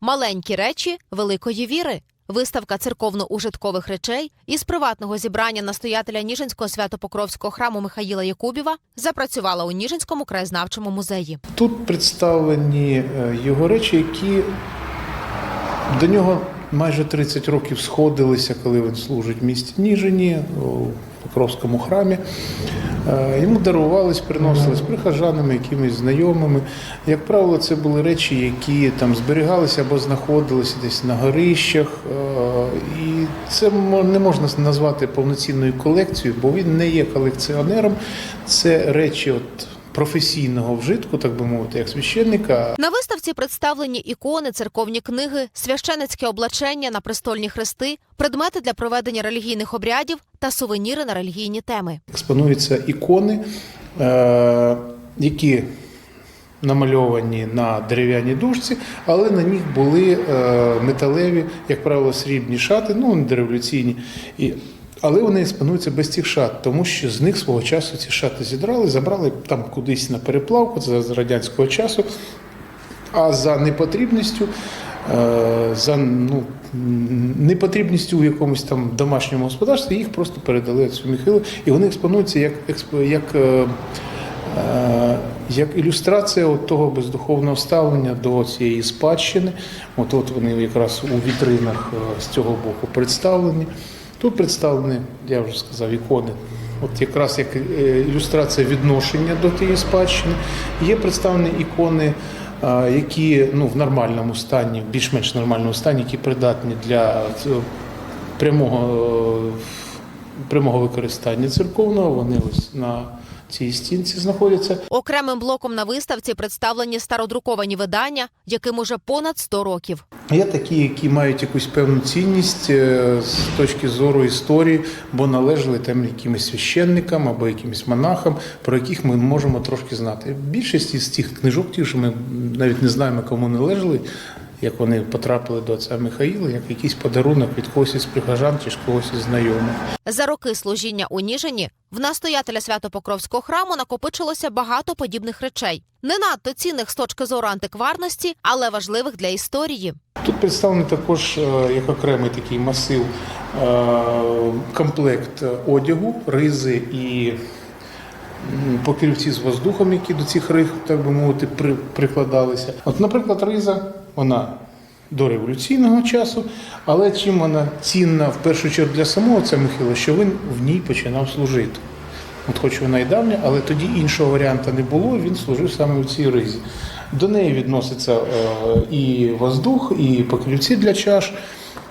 Маленькі речі великої віри. Виставка церковно-ужиткових речей із приватного зібрання настоятеля Ніжинського свято-покровського храму Михаїла Якубєва запрацювала у Ніжинському краєзнавчому музеї. Тут представлені е, його речі, які до нього майже 30 років сходилися, коли він служить в місті Ніжині, Покровському храмі. Е, Йому дарувались, приносились прихожанами, якимись знайомими. Як правило, це були речі, які там зберігалися або знаходилися десь на горищах. Е, І це не можна назвати повноцінною колекцією, бо він не є колекціонером. Це речі от професійного вжитку, так би мовити, як священника. На виставці представлені ікони, церковні книги, священицьке облачення на престольні хрести, предмети для проведення релігійних обрядів та сувеніри на релігійні теми. Експонуються ікони, е, які намальовані на дерев'яній дужці, але на них були е, металеві, як правило, срібні шати, ну дореволюційні. І, але вони експонуються без цих шат, тому що з них свого часу ці шати зідрали, забрали там кудись на переплавку, це з радянського часу. А за непотрібністю, е, за ну, непотрібністю у якомусь там домашньому господарстві їх просто передали отцю Михайлу, і вони експонуються як, як, е, е, як ілюстрація от того бездуховного ставлення до цієї спадщини. От, от вони якраз у вітринах з цього боку представлені. Тут представлені, я вже сказав, ікони. От якраз як е, ілюстрація відношення до тієї спадщини. Є представлені ікони, е, які ну, в нормальному стані, більш-менш нормальному стані, які придатні для прямого, е, прямого використання церковного. Вони ось на цій стінці знаходяться. Окремим блоком на виставці представлені стародруковані видання, яким уже понад 100 років. Є такі, які мають якусь певну цінність е, з точки зору історії, бо належали там якимось священникам або якимось монахам, про яких ми можемо трошки знати. Більшість із цих книжок, ті, що ми навіть не знаємо, кому належали, як вони потрапили до отця Михаїла, як якийсь подарунок від когось із прихожан чи ж когось із знайомих. За роки служіння у Ніжині в настоятеля Свято-Покровського храму накопичилося багато подібних речей, не надто цінних з точки зору антикварності, але важливих для історії. Тут представлений також е, як окремий такий масив е, комплект одягу, ризи і покрівці з воздухом, які до цих риг, так би мовити, при- прикладалися. От, наприклад, риза, вона до революційного часу, але чим вона цінна в першу чергу для самого це Михайла, що він в ній починав служити. От хоч вона і давня, але тоді іншого варіанту не було, він служив саме в цій ризі. До неї відноситься е, і воздух, і покрівці для чаш,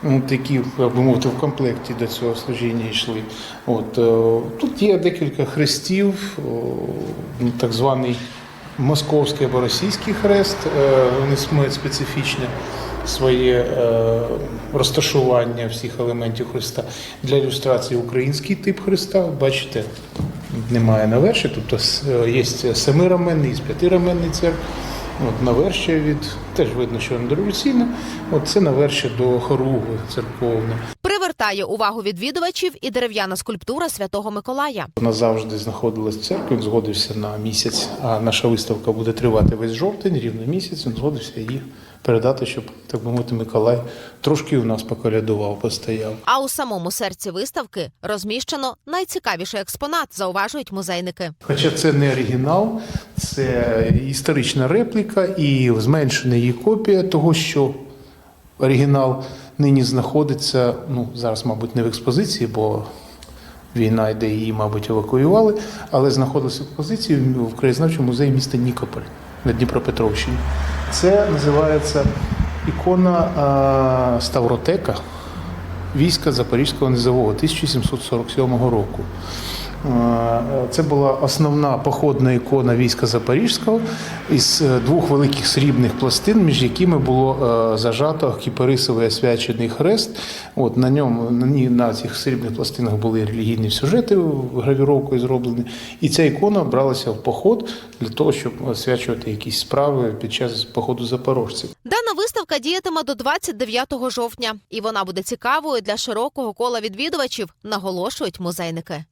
от, які, як би мовити, в комплекті до цього служіння йшли. От, е, тут є декілька хрестів, так званий московський або російський хрест, е, вони мають специфічне своє е, розташування всіх елементів Христа. Для ілюстрації український тип Христа, бачите, немає наверші, тобто с- е, є семираменний, є п'ятираменний церкв. От навершя від теж видно, що воно дореволюційне. От це навершя до хоругви церковне. Привертає увагу відвідувачів і дерев'яна скульптура святого Миколая. Вона завжди знаходилась в церкві, він згодився на місяць, а наша виставка буде тривати весь жовтень, рівно місяць. Він згодився її передати, щоб так би мовити, Миколай трошки у нас поколядував, постояв. А у самому серці виставки розміщено найцікавіший експонат, зауважують музейники. Хоча це не оригінал, це історична репліка і зменшена її копія того, що оригінал нині знаходиться, ну зараз, мабуть, не в експозиції, бо війна йде її, мабуть, евакуювали, але знаходиться в експозиції в краєзнавчому музеї міста Нікополь на Дніпропетровщині. Це називається ікона а, Ставротека війська Запорізького низового 1747 року. Е, Це була основна походна ікона війська Запорізького із е, двох великих срібних пластин, між якими було е, зажато кіпарисовий освячений хрест. От на ньому на, на цих срібних пластинах були релігійні сюжети гравіровкою зроблені. І ця ікона бралася в поход для того, щоб освячувати якісь справи під час походу запорожців. Дана виставка діятиме до 29 жовтня, і вона буде цікавою для широкого кола відвідувачів, наголошують музейники.